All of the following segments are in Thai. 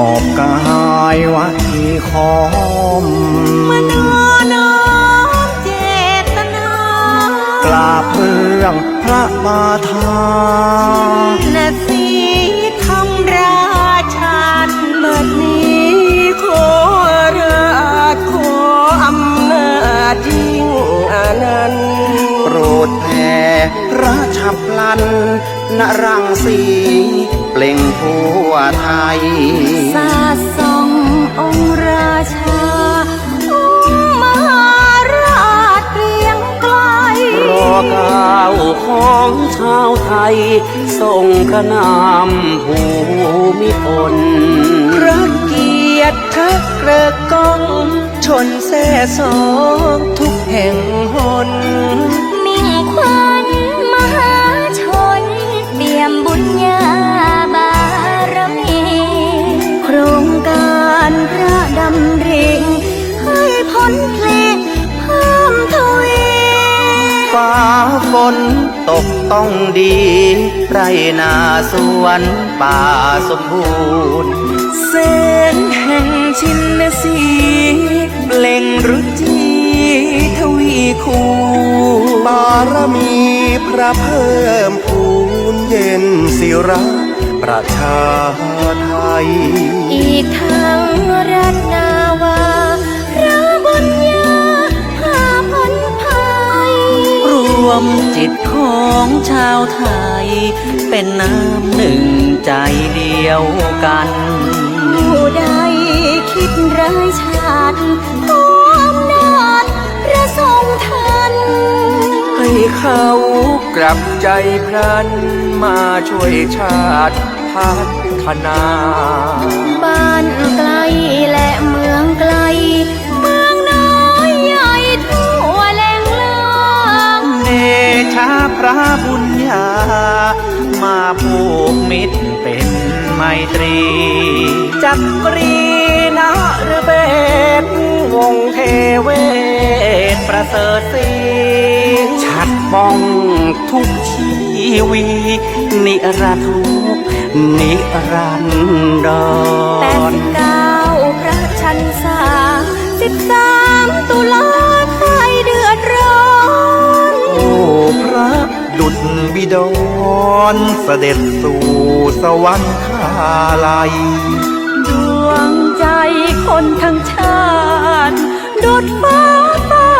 มอบกายไว้คอมมโนน้อมเจตนากราบเบื้องพระบาทาน นรังสี เปล่งทั่วไทย สาดส่ององค์ราชาองค์มหาราชเกรียงไกล รอเก้าวของชาวไทยส่งพระนามภูมิพลพระเกียรติทักเกระกองชนแซ่สอง ฟ้าฝนตกต้องดี ไรนาสวนป่าสมบูรณ์แสงแห่งชินสีเปล่งรุจีทวีคูบารมีพระเพิ่มพูนเย็นสิระประชาไทย อีกทั้งรัตนาวา วมจิตของชาวไทย เป็นน้ำหนึ่งใจเดียวกันผู้ใดคิดร้ายชาติขออำนาจพระทรงทัน ให้เขากลับใจพลันมาช่วยชาติพัฒนาบ้าน ผูกมิตรเป็นไมตรี จักรีนะหรือเบศวงเทเวศประเสริฐสีชัดบ้องทุกชีวี นิรันดร์ทุกนิรันดรแปดเก้าพระชันษาสิบสามตุลา ระดุจบิดรเสด็จสู่สวรรคาลัยดวงใจคนทั้งชาติดุดฟ้าฟ้า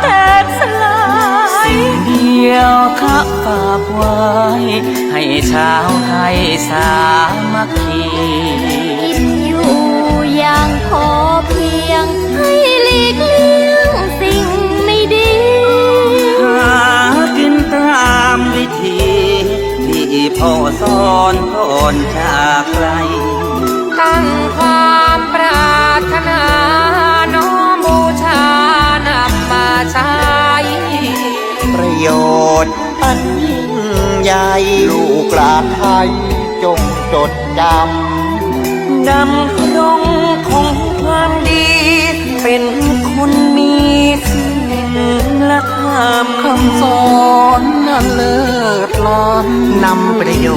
แตกสลายสิ่งเดียวข้าฝากไว้ ให้ชาวไทยสามัคคีกินอยู่อย่างพอเพียง ยิ่งใหญ่ลูกหลานไทยจงจดจำดำรงคงความดี เป็นคนมีศีลธรรมคำสอนนั้นเลิศล้ำนำประโย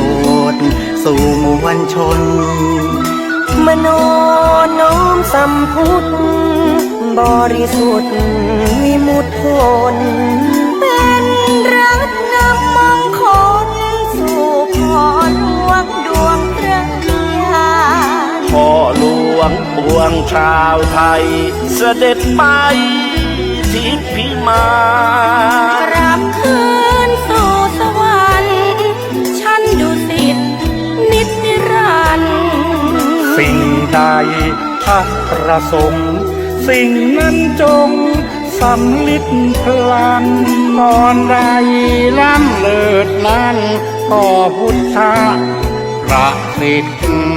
ชน์ สู่มวลชน มโนน้อมสัมพุทธบริสุทธิ์วิมุตติผล วงปวงชาวไทย เสด็จไปทิพิมานกลับคืนสู่สวรรค์ฉันดุสิตนิจนิรันดร์สิ่งใดพระประสงค์สิ่งนั้นจงสำลิดพลันก่อนใดล้ำเลิศนั้นก็พุทธะประสิทธิ์